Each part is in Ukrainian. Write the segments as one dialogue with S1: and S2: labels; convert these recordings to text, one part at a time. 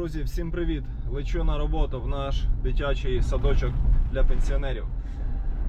S1: Друзі, всім привіт! Лечу на роботу в наш дитячий садочок для пенсіонерів.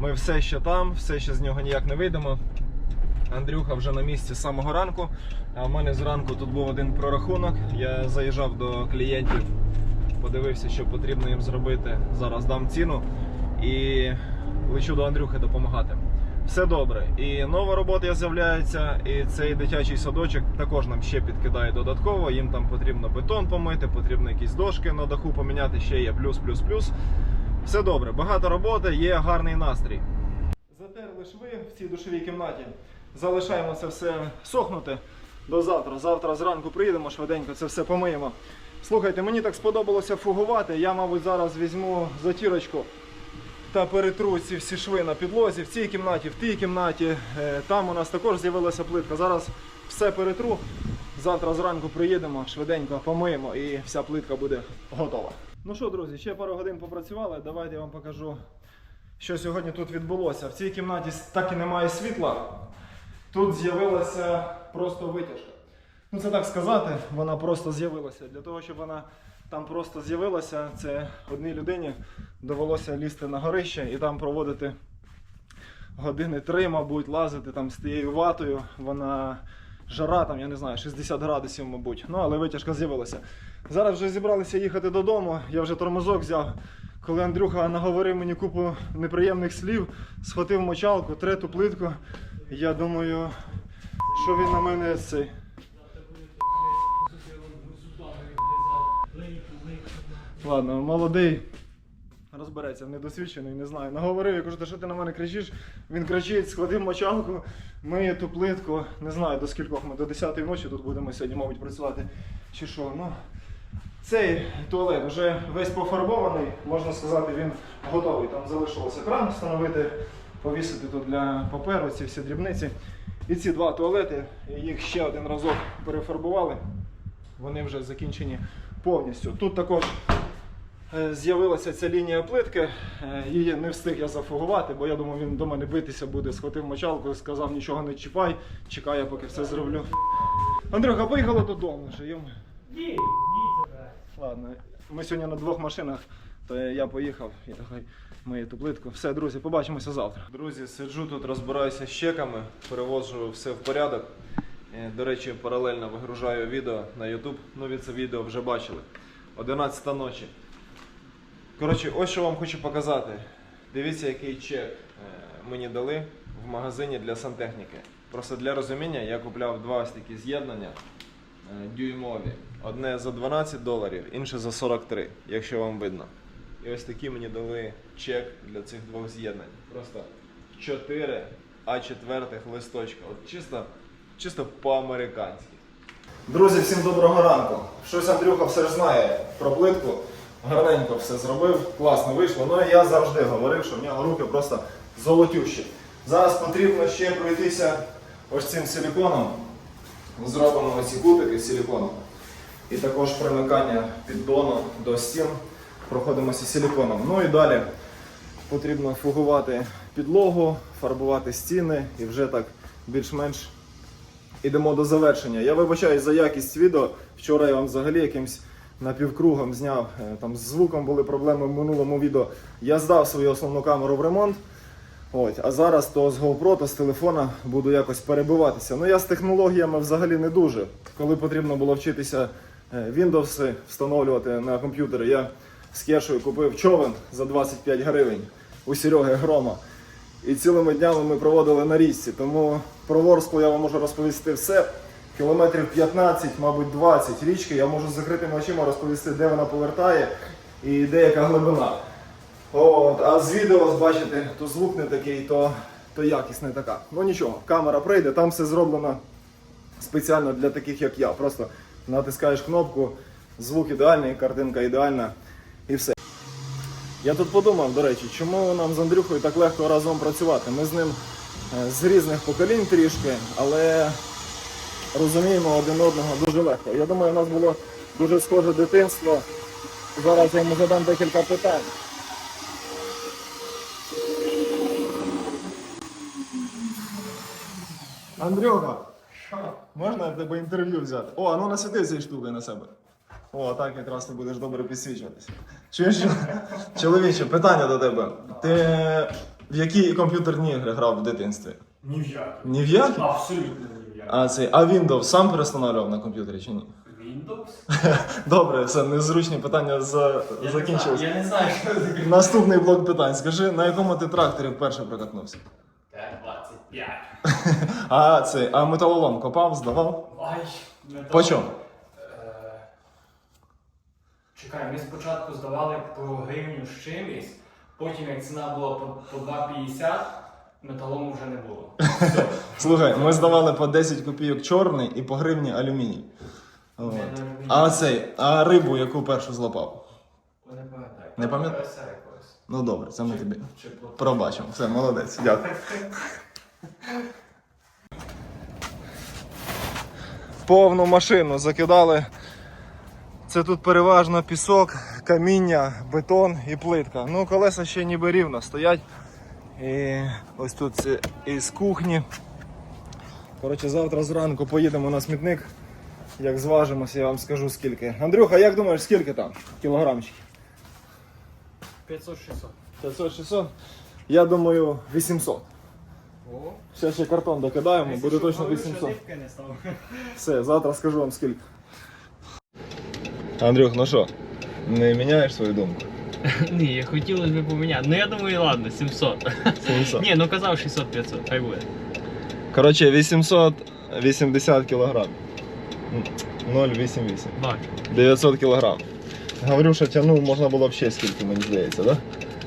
S1: Ми все ще там, все ще з нього ніяк не вийдемо. Андрюха вже на місці з самого ранку. А в мене зранку тут був один прорахунок. Я заїжджав до клієнтів, подивився, що потрібно їм зробити. Зараз дам ціну і лечу до Андрюхи допомагати. Все добре. І нова робота з'являється, і цей дитячий садочок також нам ще підкидає додатково. Їм там потрібно бетон помити, потрібно якісь дошки на даху поміняти, ще є плюс, плюс, плюс. Все добре, багато роботи, є гарний настрій. Затерли шви в цій душовій кімнаті. Залишаємо це все сохнути до завтра. Завтра зранку приїдемо, швиденько це все помиємо. Слухайте, мені так сподобалося фугувати. Я, мабуть, зараз візьму затірочку та перетру всі шви на підлозі в цій кімнаті, в тій кімнаті. Е, Там у нас також з'явилася плитка. Зараз все перетру. Завтра зранку приїдемо, швиденько помиємо і вся плитка буде готова. Ну що, друзі, ще пару годин попрацювали. Давайте я вам покажу, що сьогодні тут відбулося. В цій кімнаті так і немає світла. Тут з'явилася просто витяжка. Ну це так сказати, вона просто з'явилася. Для того, щоб вона там просто з'явилася, це одній людині довелося лізти на горище і там проводити години три, мабуть, лазити там з тією ватою. Вона жара, там, я не знаю, 60 градусів, мабуть. Ну, але витяжка з'явилася. Зараз вже зібралися їхати додому. Я вже тормозок взяв. Коли Андрюха наговорив мені купу неприємних слів, схватив мочалку, трету плитку. Я думаю, що він на мене цей. Ладно, молодий. Розбереться, недосвідчений, не знаю. Наговорив, я кажу, та що ти на мене кричиш? Він кричить, схватив мочалку, миє ту плитку. Не знаю до скількох ми до 10-ї ночі тут будемо сьогодні, мабуть, працювати. Чи що. Ну, цей туалет вже весь пофарбований, можна сказати, він готовий. Там залишилося кран встановити, повісити тут для паперу ці всі дрібниці. І ці два туалети, їх ще один разок перефарбували. Вони вже закінчені повністю. Тут також з'явилася ця лінія плитки. Е, Її не встиг я зафугувати, бо я думав, він до мене битися буде, схватив мочалку, сказав, нічого не чіпай, чекає, поки все зроблю. Андрюха, поїхали додому вже. йому.
S2: Ні, ні.
S1: Ладно, ми сьогодні на двох машинах, то я поїхав і нехай миє ту плитку. Все, друзі, побачимося завтра. Друзі, сиджу тут, розбираюся з чеками, переводжу все в порядок. Е, До речі, паралельно вигружаю відео на YouTube. Ну, ви це відео вже бачили. 11 ночі. Коротше, ось що вам хочу показати. Дивіться, який чек е, мені дали в магазині для сантехніки. Просто для розуміння я купляв два ось такі з'єднання е, дюймові. Одне за 12 доларів, інше за 43, якщо вам видно. І ось такі мені дали чек для цих двох з'єднань. Просто 4 А4 листочка. От чисто, чисто по-американськи. Друзі, всім доброго ранку. Щось Андрюха все ж знає про плитку. Гарненько все зробив, класно вийшло. Ну і я завжди говорив, що в нього руки просто золотющі. Зараз потрібно ще пройтися ось цим силіконом. Зробимо ці кутики силіконом. І також примикання піддону до стін. Проходимося силіконом. Ну і далі потрібно фугувати підлогу, фарбувати стіни і вже так більш-менш Ідемо до завершення. Я вибачаюсь за якість відео. Вчора я вам взагалі якимсь напівкругом зняв. Е, Там з звуком були проблеми в минулому відео. Я здав свою основну камеру в ремонт. От, а зараз то з GoPro, то з телефона буду якось перебиватися. Ну я з технологіями взагалі не дуже. Коли потрібно було вчитися е, Windows встановлювати на комп'ютери, я з кешою купив човен за 25 гривень у Сереги Грома. І цілими днями ми проводили на річці. Тому про Ворсклу я вам можу розповісти все. Кілометрів 15, мабуть, 20 річки. Я можу з закритими очима розповісти, де вона повертає і де яка глибина. От, а з відео, бачите, то звук не такий, то, то якість не така. Ну нічого, камера прийде, там все зроблено спеціально для таких, як я. Просто натискаєш кнопку, звук ідеальний, картинка ідеальна і все. Я тут подумав, до речі, чому нам з Андрюхою так легко разом працювати. Ми з ним е, з різних поколінь трішки, але розуміємо один одного дуже легко. Я думаю, у нас було дуже схоже дитинство. Зараз я йому задам декілька питань. Андрюха, можна я тебе інтерв'ю взяти? О, а ну насвіти цією штукою на себе. О, так якраз ти будеш добре підсвічуватися. Чуєш? Чоловіче, питання до тебе. Ти в які комп'ютерні ігри грав в дитинстві?
S2: Ні в як.
S1: Ні в які?
S2: Абсолютно ні в як.
S1: А цей, а Windows сам перестановлював на комп'ютері чи ні?
S2: Windows?
S1: Добре, все, незручні питання за...
S2: Я
S1: закінчились.
S2: не знаю- Я не знаю, що таке.
S1: Наступний блок питань. Скажи, на якому ти тракторі вперше прокатнувся?
S2: Т-25.
S1: А цей, а металолом копав, здавав?
S2: Ай, не
S1: По чому?
S2: Е, Чекай, ми спочатку здавали по гривню з чимось, потім як ціна була по, по 2,50, металому вже не було. Все.
S1: Слухай, ми здавали по 10 копійок чорний і по гривні алюміній. От. А цей, а рибу яку першу злопав?
S2: Не пам'ятаю.
S1: Не пам'ятаю? Ну добре, це ми тобі
S2: Чи
S1: пробачимо. Все, молодець. Дякую. Повну машину закидали. Це тут переважно пісок, каміння, бетон і плитка. Ну, колеса ще ніби рівно стоять. І ось тут це із кухні. Коротше, завтра зранку поїдемо на смітник. Як зважимося, я вам скажу скільки. Андрюха, як думаєш, скільки там? Кілограмчиків?
S2: 500-600.
S1: 500-600? Я думаю, 800.
S2: О.
S1: Ще ще картон докидаємо, буде точно 800.
S2: не.
S1: Все, завтра скажу вам скільки. Андрюх, ну що, не міняєш свою думку?
S3: Ні, я хотілося б поміняти. Ну я думаю, ладно, 700.
S1: 700.
S3: Ні, ну казав 600-500, хай буде.
S1: Коротше, 880 кілограм. 0,88.
S3: Бачу.
S1: 900 кілограм. Гаврюша тягнув, можна було б ще скільки, мені здається, так? Да?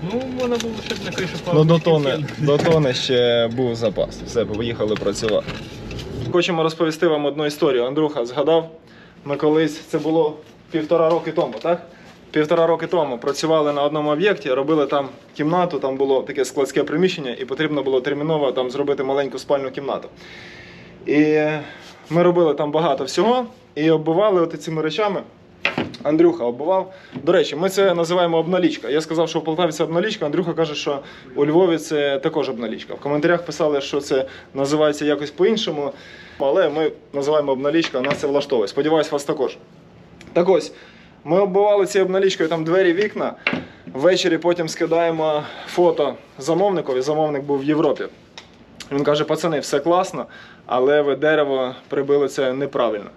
S3: Ну, можна було ще на кришу
S1: Ну до тони, до тони ще був запас. Все, поїхали працювати. Хочемо розповісти вам одну історію. Андрюха згадав, ми колись, це було півтора роки тому, так? Півтора роки тому працювали на одному об'єкті, робили там кімнату, там було таке складське приміщення, і потрібно було терміново там зробити маленьку спальну кімнату. І ми робили там багато всього і оббивали от цими речами. Андрюха оббивав. До речі, ми це називаємо обналічка. Я сказав, що в Полтаві це обналічка. Андрюха каже, що у Львові це також обналічка. В коментарях писали, що це називається якось по-іншому, але ми називаємо обналічка, нас це влаштовує. Сподіваюсь, вас також. Так ось, ми оббивали цією обналічкою там двері, вікна. Ввечері потім скидаємо фото замовникові. Замовник був в Європі. Він каже: пацани, все класно, але ви дерево прибили це неправильно.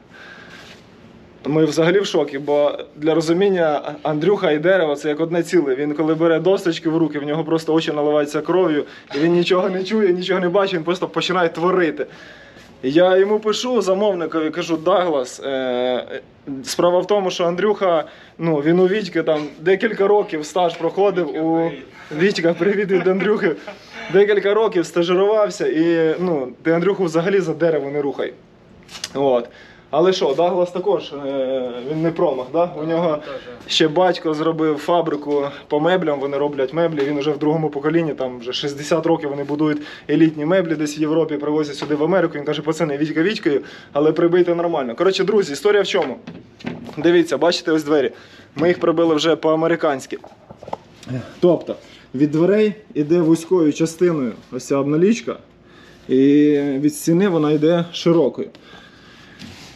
S1: Ми взагалі в шокі, бо для розуміння Андрюха і дерево це як одне ціле. Він коли бере досточки в руки, в нього просто очі наливаються кров'ю, і він нічого не чує, нічого не бачить, він просто починає творити. Я йому пишу замовникові, кажу, Даглас. Е, справа в тому, що Андрюха, ну він у Вітьки там декілька років стаж проходив у Вітька, привіт від Андрюхи. Декілька років стажирувався, і ну, ти Андрюху взагалі за дерево не рухай. От. Але що, Даглас також е, він не промах, да? У нього ще батько зробив фабрику по меблям, вони роблять меблі. Він вже в другому поколінні, там вже 60 років вони будують елітні меблі десь в Європі, привозять сюди в Америку. Він каже, пацани, Вітька Вітькою, але прибийте нормально. Коротше, друзі, історія в чому? Дивіться, бачите ось двері. Ми їх прибили вже по-американськи. Тобто, від дверей іде вузькою частиною ось ця обналічка, і від стіни вона йде широкою.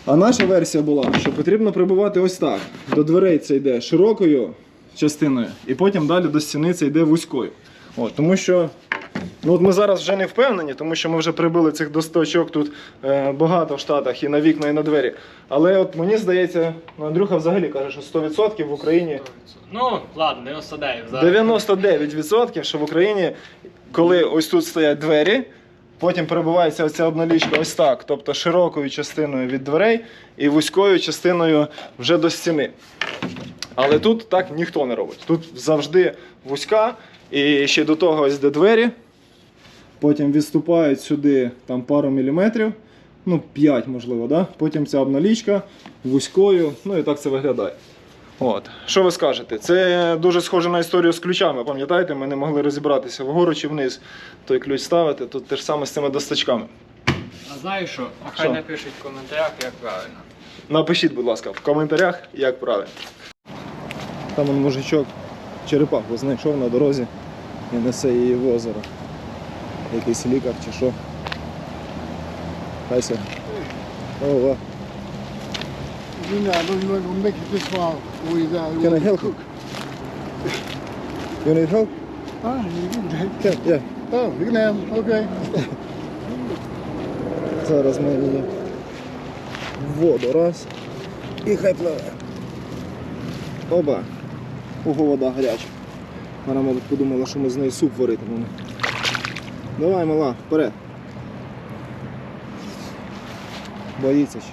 S1: А наша версія була, що потрібно прибувати ось так. До дверей це йде широкою частиною, і потім далі до стіни це йде вузькою. От, тому що ну, от ми зараз вже не впевнені, тому що ми вже прибили цих досточок тут е, багато в Штатах і на вікна, і на двері. Але от мені здається, ну, Андрюха взагалі каже, що 100% в Україні
S3: Ну, ладно, 99 зараз.
S1: 99%, що в Україні, коли ось тут стоять двері, потім перебувається оця обналічка ось так, тобто широкою частиною від дверей і вузькою частиною вже до стіни. Але тут так ніхто не робить. Тут завжди вузька, і ще до того ось де двері. Потім відступають сюди там пару міліметрів, ну 5 можливо, да? потім ця обналічка вузькою, ну і так це виглядає. От. Що ви скажете? Це дуже схоже на історію з ключами. Пам'ятаєте, ми не могли розібратися вгору чи вниз той ключ ставити. Тут те ж саме з цими достачками.
S3: А знаєш що? А хай
S1: Що?
S3: напишуть в коментарях, як правильно.
S1: Напишіть, будь ласка, в коментарях, як правильно. Там он мужичок черепаху знайшов на дорозі і несе її в озеро. Якийсь лікар чи що. Хайся. Ова.
S4: You know, make it this far. We, uh,
S1: Can I help you? You need help?
S4: Ah, you can,
S1: yeah.
S4: oh, you can have, okay.
S1: Зараз ми її в воду раз. І хай пливе. Оба. Ого, вода гаряча. Вона, мабуть, подумала, що ми з нею суп варитимемо. Давай, мала, вперед. Боїться ще.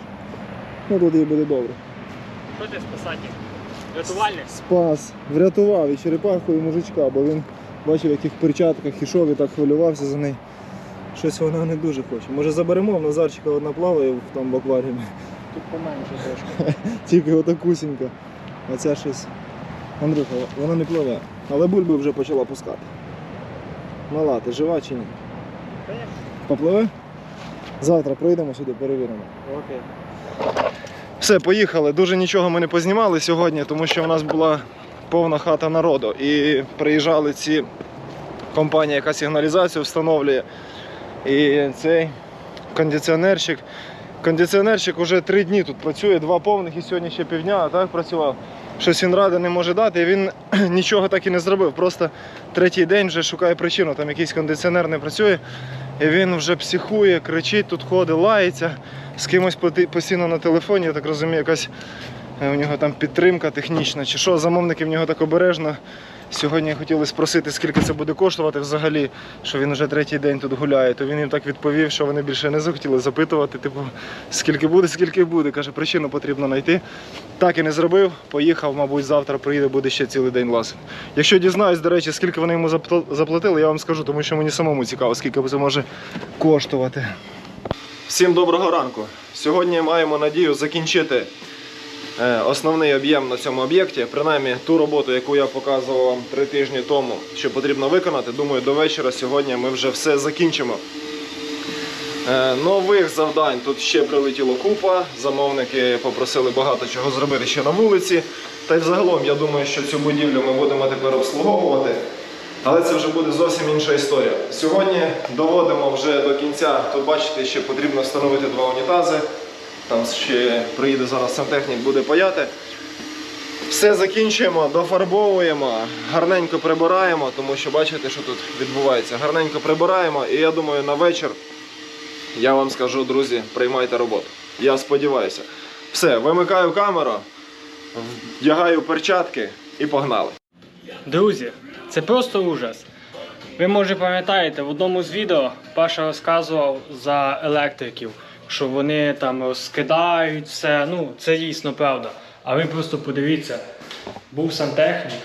S1: Ну тут їй буде добре.
S3: Що ти спасатель? Рятувальник?
S1: Спас, врятував і черепаху, і мужичка, бо він бачив, в яких перчатках ішов і так хвилювався за неї. Щось вона не дуже хоче. Може заберемо, в Назарчика одна плаває в там в акваріумі.
S2: Тут поменше трошки.
S1: Тільки отакусінька. А ця щось. Андрюха, вона не пливе. Але бульби вже почала пускати. Мала, ти жива чи ні?
S3: Конечно.
S1: Попливе? Завтра прийдемо сюди, перевіримо.
S3: Окей.
S1: Все, поїхали. Дуже нічого ми не познімали сьогодні, тому що в нас була повна хата народу. І приїжджали ці компанія, яка сигналізацію встановлює. І цей кондиціонерщик. Кондиціонерщик уже три дні тут працює, два повних і сьогодні ще півдня, а так працював. Щось він ради не може дати, і він нічого так і не зробив. Просто третій день вже шукає причину. Там якийсь кондиціонер не працює, і він вже психує, кричить, тут ходить, лається з кимось постійно на телефоні, я так розумію, якась е, у нього там підтримка технічна чи що. Замовники в нього так обережно. Сьогодні хотіли спросити, скільки це буде коштувати взагалі, що він вже третій день тут гуляє. То він їм так відповів, що вони більше не захотіли запитувати, типу, скільки буде, скільки буде. Каже, причину потрібно знайти. Так і не зробив. Поїхав, мабуть, завтра приїде, буде ще цілий день ласити. Якщо дізнаюсь, до речі, скільки вони йому заплатили, я вам скажу, тому що мені самому цікаво, скільки це може коштувати. Всім доброго ранку. Сьогодні маємо надію закінчити основний об'єм на цьому об'єкті. Принаймні ту роботу, яку я показував вам три тижні тому, що потрібно виконати. Думаю, до вечора сьогодні ми вже все закінчимо. Е, Нових завдань тут ще прилетіло купа. Замовники попросили багато чого зробити ще на вулиці. Та й взагалом я думаю, що цю будівлю ми будемо тепер обслуговувати. Але це вже буде зовсім інша історія. Сьогодні доводимо вже до кінця. Тут бачите, ще потрібно встановити два унітази. Там ще приїде зараз сантехнік, буде паяти. Все закінчуємо, дофарбовуємо, гарненько прибираємо, тому що бачите, що тут відбувається. Гарненько прибираємо, і я думаю, на вечір я вам скажу, друзі, приймайте роботу. Я сподіваюся. Все, вимикаю камеру, вдягаю перчатки і погнали.
S3: Друзі, це просто ужас. Ви може пам'ятаєте, в одному з відео Паша розказував за електриків, що вони там розкидають все. Ну, це дійсно правда. А ви просто подивіться, був сантехнік,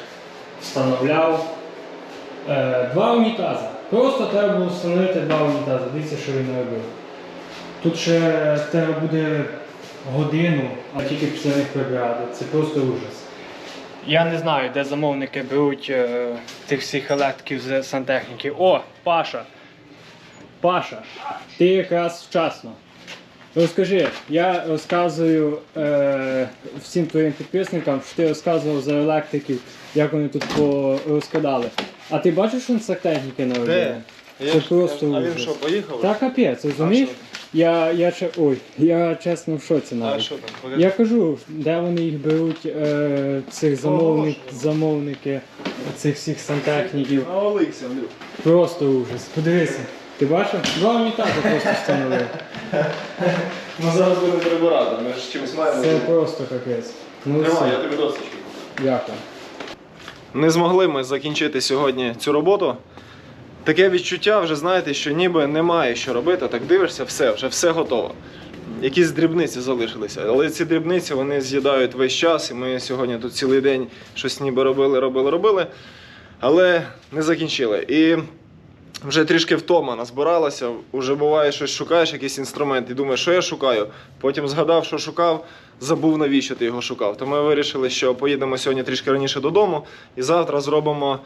S3: встановляв е, два унітази. Просто треба було встановити два унітази. Дивіться, що він робив. Тут ще треба буде годину, а тільки після них прибирати. Це просто ужас. Я не знаю, де замовники беруть е, тих всіх електриків з сантехніки. О, Паша. Паша, ти якраз вчасно. Розкажи, я розказую е, всім твоїм підписникам, що ти розказував за електриків, як вони тут розкидали. А ти бачиш, що сантехніки наробили? Це просто
S1: а він
S3: ужас.
S1: що, поїхав?
S3: Та капець, розумієш? Я, я, че- ой, я чесно в шоці
S1: А
S3: навіть.
S1: що там? Покажи.
S3: Я кажу, де вони їх беруть, е, цих замовник, замовники, цих всіх сантехніків.
S1: Навалився, Андрюх.
S3: Просто ужас. Подивися. Ти бачив? Два унітази просто встановили.
S1: Ну зараз будемо прибирати, ми ж чимось маємо.
S3: Це просто капець. Ну
S1: Тримай, я
S3: все,
S1: тобі досочку.
S3: дякую.
S1: Не змогли ми закінчити сьогодні цю роботу. Таке відчуття вже знаєте, що ніби немає що робити, так дивишся, все, вже все готово. Якісь дрібниці залишилися, але ці дрібниці вони з'їдають весь час, і ми сьогодні тут цілий день щось ніби робили, робили, робили, але не закінчили. І вже трішки втома назбиралася. Уже буває, щось шукаєш, якийсь інструмент, і думаєш, що я шукаю. Потім згадав, що шукав, забув навіщо ти його шукав. То ми вирішили, що поїдемо сьогодні трішки раніше додому і завтра зробимо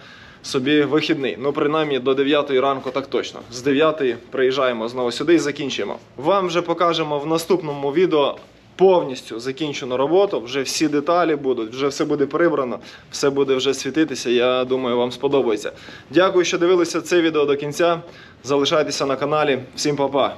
S1: собі вихідний. Ну, принаймні до 9 ранку, так точно. З 9 приїжджаємо знову сюди і закінчуємо. Вам вже покажемо в наступному відео. Повністю закінчено роботу, вже всі деталі будуть, вже все буде прибрано, все буде вже світитися. Я думаю, вам сподобається. Дякую, що дивилися це відео до кінця. Залишайтеся на каналі. Всім па-па!